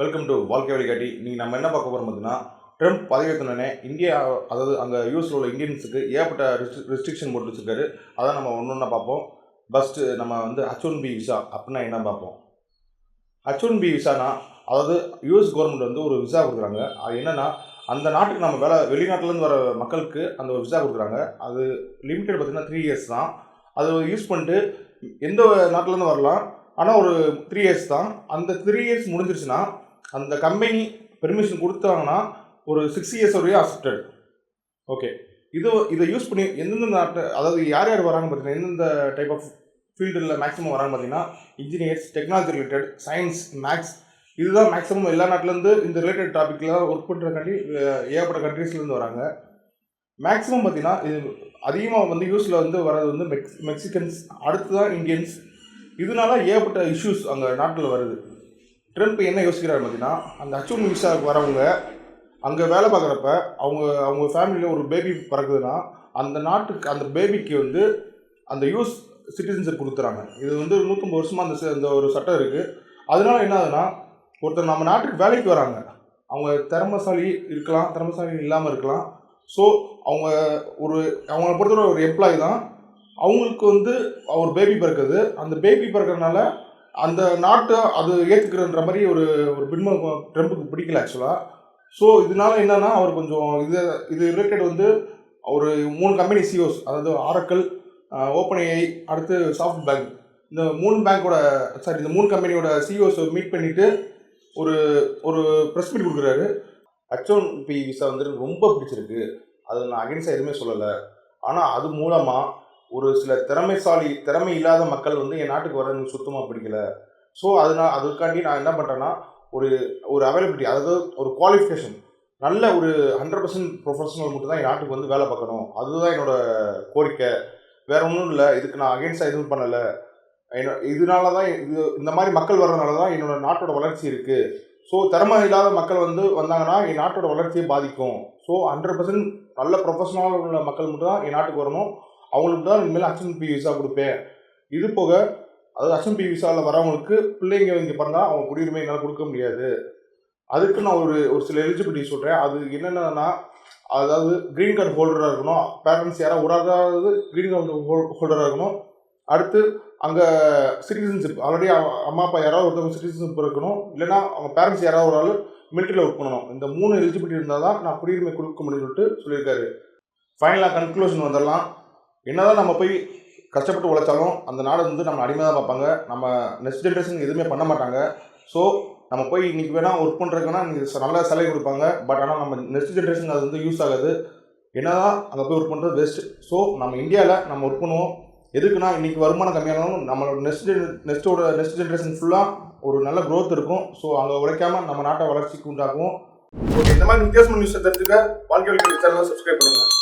Welcome to வாழ்க்கை வழிகாட்டி நீங்கள் நம்ம என்ன பார்க்க போகிறோம் பார்த்தீங்கன்னா ட்ரம்ப் பதவியேற்றினே இந்தியா அதாவது அங்கே யூஎஸில் உள்ள இந்தியன்ஸுக்கு ஏகப்பட்ட ரெஸ்ட்ரிக்ஷன் போட்டு வச்சுருக்காரு. அதான் நம்ம ஒன்று ஒன்றா பார்ப்போம். ஃபஸ்ட்டு நம்ம வந்து ஹச் ஒன் பி விசா அப்படின்னா என்ன பார்ப்போம்? ஹச் ஒன் பி விசானா அதாவது யூஎஸ் கவர்மெண்ட் வந்து ஒரு விசா கொடுக்குறாங்க. அது என்னென்னா அந்த நாட்டுக்கு நம்ம வேலை வெளிநாட்டிலேருந்து வர மக்களுக்கு அந்த ஒரு விசா கொடுக்குறாங்க. அது லிமிட்டட் பார்த்திங்கன்னா த்ரீ இயர்ஸ் தான். அது யூஸ் பண்ணிட்டு எந்த நாட்டிலேருந்து வரலாம். ஆனால் ஒரு த்ரீ இயர்ஸ் தான். அந்த த்ரீ இயர்ஸ் முடிஞ்சிருச்சுன்னா அந்த கம்பெனி பெர்மிஷன் கொடுத்தாங்கன்னா ஒரு சிக்ஸ் இயர்ஸ் வரையும் அக்செப்டட் ஓகே இது இதை யூஸ் பண்ணி எந்தெந்த நாட்டு அதாவது யார் யார் வராங்க பார்த்தீங்கன்னா எந்தெந்த டைப் ஆஃப் ஃபீல்டில் மேக்ஸிமம் வராங்க பார்த்தீங்கன்னா engineers technology related science maths இதுதான் மேக்ஸிமம் எல்லா நாட்டிலேருந்து இந்த ரிலேட்டட் டாப்பிக்கில் ஒர்க் ஒர்க் பண்ணுறக்காண்டி ஏகப்பட்ட கண்ட்ரீஸ்லேருந்து வராங்க. மேக்ஸிமம் பார்த்தீங்கன்னா இது அதிகமாக வந்து யூஸில் வந்து வர்றது வந்து மெக்ஸ் மெக்சிகன்ஸ் அடுத்து தான் இந்தியன்ஸ் இதனால ஏகப்பட்ட இஷ்யூஸ் அங்கே நாட்டில் வருது. ட்ரம்ப் என்ன யோசிக்கிறாரு பார்த்தீங்கன்னா அந்த அச்சூன் விசாவுக்கு வரவங்க அங்கே வேலை பார்க்குறப்ப அவங்க அவங்க ஃபேமிலியில் ஒரு பேபி பறக்குதுன்னா அந்த நாட்டுக்கு அந்த பேபிக்கு வந்து அந்த யூஸ் சிட்டிசன்ஷிப் கொடுத்துறாங்க. இது வந்து நூற்றம்பது வருஷமாக அந்த அந்த ஒரு சட்டம் இருக்குது அதனால என்ன ஆகுதுன்னா ஒருத்தர் நம்ம நாட்டுக்கு வேலைக்கு வராங்க. அவங்க திறமசாலி இருக்கலாம் திறமசாலி இல்லாமல் இருக்கலாம். ஸோ அவங்க ஒரு அவங்கள பொறுத்தவரை ஒரு எம்ப்ளாயி தான். அவங்களுக்கு வந்து ஒரு பேபி பிறக்குது. அந்த பேபி பிறக்கிறதுனால அந்த நாட்டை அது ஏற்றுக்கிறன்ற மாதிரி ஒரு ஒரு பின்ம ட்ரம்ப்புக்கு பிடிக்கல ஆக்சுவலாக ஸோ இதனால என்னன்னா அவர் கொஞ்சம் இது இது ரிலேட்டட் வந்து ஒரு மூணு கம்பெனி சிஓஸ் அதாவது ஆரக்கல் ஓப்பன் அடுத்து சாஃப்ட் பேங்க் இந்த மூணு பேங்க்கோட சாரி இந்த மூணு கம்பெனியோட சிஓஸ் மீட் பண்ணிவிட்டு ஒரு ஒரு ப்ரெஸ் மீட் கொடுக்குறாரு. ஹச்ஒன் பி விசா வந்துட்டு ரொம்ப பிடிச்சிருக்கு. அது நான் அகென்ஸ்டாக எதுவுமே சொல்லலை. ஆனால் அது மூலமாக ஒரு சில திறமைசாலி திறமை இல்லாத மக்கள் வந்து என் நாட்டுக்கு வர எனக்கு சுத்தமாக பிடிக்கல. ஸோ அது நான் அதுக்காண்டி நான் என்ன பண்ணுறேன்னா ஒரு ஒரு அவைலபிலிட்டி அதாவது ஒரு குவாலிஃபிகேஷன் நல்ல ஒரு ஹண்ட்ரட் பர்சன்ட் ப்ரொஃபஷனல் மட்டும் தான் என் நாட்டுக்கு வந்து வேலை பார்க்கணும். அதுதான் என்னோட கோரிக்கை. வேற ஒன்றும் இல்லை. இதுக்கு நான் அகேன்ஸ்டாக எதுவும் பண்ணலை. என்ன இதனால தான் இது இந்த மாதிரி மக்கள் வர்றதுனால தான் என்னோட நாட்டோட வளர்ச்சி இருக்குது ஸோ திறமை இல்லாத மக்கள் வந்து வந்தாங்கன்னா என் நாட்டோட வளர்ச்சியை பாதிக்கும். ஸோ ஹண்ட்ரட் பர்சன்ட் நல்ல ப்ரொஃபஷனல் உள்ள மக்கள் மட்டும் தான் என் நாட்டுக்கு வரணும். அவங்களுக்கு தான் இனிமேல் அக்ஷன் பி விசா கொடுப்பேன். இது போக அதாவது அக்ஷன் பி விசாவில் வரவங்களுக்கு பிள்ளைங்க இங்கே பிறந்தா அவங்க குடியுரிமை என்னால் கொடுக்க முடியாது. அதுக்கு நான் ஒரு ஒரு சில எலிஜிபிலிட்டி சொல்கிறேன் அது என்னென்னா அதாவது க்ரீன் கார்டு ஹோல்டராக இருக்கணும். பேரண்ட்ஸ் யாராவது ஒரு ஆளாவது க்ரீன் கார்டு ஹோல்டராக இருக்கணும். அடுத்து அங்கே சிட்டிசன்ஷிப் ஆல்ரெடி அம்மா அப்பா யாராவது ஒருத்தவங்க சிட்டிசன்ஷிப் இருக்கணும். இல்லைன்னா அவங்க பேரண்ட்ஸ் யாராவது ஒரு ஆள் மிலிட்டரியில் ஒர்க் பண்ணணும். இந்த மூணு எலிஜிபிலிட்டி இருந்தால் தான் நான் குடியுரிமை கொடுக்க முடியும்னு சொல்லிட்டு சொல்லியிருக்காரு. ஃபைனலாக கன்க்ளூஷன் வந்துடலாம். என்னதான் நம்ம போய் கஷ்டப்பட்டு உழைச்சாலும் அந்த நாடு வந்து நம்ம அடிமை தான் பார்ப்பாங்க. நம்ம நெக்ஸ்ட் ஜென்ரேஷன் எதுவுமே பண்ண மாட்டாங்க. ஸோ நம்ம போய் இன்றைக்கி வேணால் ஒர்க் பண்ணுறதுக்குன்னா இன்றைக்கி நல்ல சலுகை கொடுப்பாங்க. பட் ஆனால் நம்ம நெக்ஸ்ட் ஜென்ரேஷன் அது வந்து யூஸ் ஆகாது. என்னதான் அங்கே போய் ஒர்க் பண்ணுறது பெஸ்ட் ஸோ நம்ம இந்தியாவில் நம்ம ஒர்க் பண்ணுவோம். எதுக்குன்னா இன்றைக்கி வருமானம் கம்மியானாலும் நம்மளோட நெக்ஸ்ட் நெக்ஸ்ட்டோட நெக்ஸ்ட் ஜென்ரேஷன் ஃபுல்லாக ஒரு நல்ல க்ரோத் இருக்கும். ஸோ அங்கே உழைக்காம நம்ம நாட்டை வளர்ச்சிக்கு உண்டாக்குவோம். ஓகே இந்த மாதிரி வித்தியாசமான நியூஸை தெரிஞ்சுக்க வாழ்க்கை சேனலை சப்ஸ்கிரைப் பண்ணுங்கள்